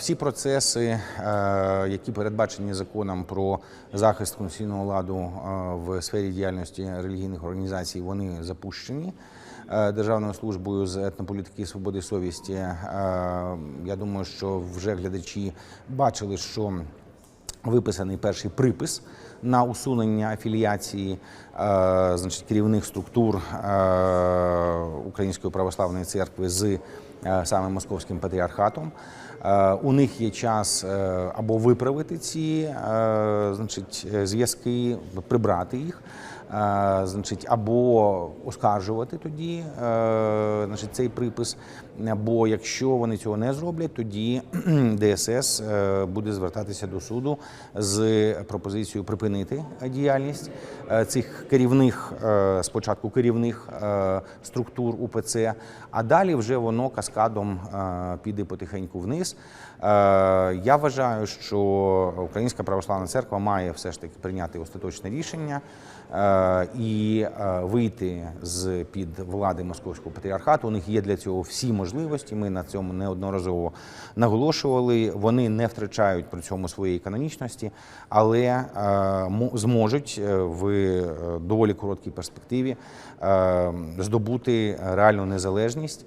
Всі процеси, е, які передбачені законом про захист конституційного ладу е, в сфері діяльності релігійних організацій, вони запущені. е, Державною службою з етнополітики і свободи совісті. Я думаю, що вже глядачі бачили, що виписаний перший припис на усунення афіліації значить, керівних структур Української православної церкви з саме московським патріархатом. Е, у них є час е, або виправити ці е, значить, е, зв'язки, прибрати їх. Е, Значить, або оскаржувати тоді е, значить, цей припис. Бо якщо вони цього не зроблять, тоді ДСС е, буде звертатися до суду з пропозицією припинити діяльність е, цих керівних, е, спочатку керівних е, структур УПЦ, а далі вже воно каскадом е, піде потихеньку вниз. Е, Я вважаю, що Українська православна церква має все ж таки прийняти остаточне рішення е, і вийти з під влади московського патріархату. У них є для цього всі можливості. Ми на цьому неодноразово наголошували. Вони не втрачають при цьому своєї канонічності, але зможуть в доволі короткій перспективі здобути реальну незалежність.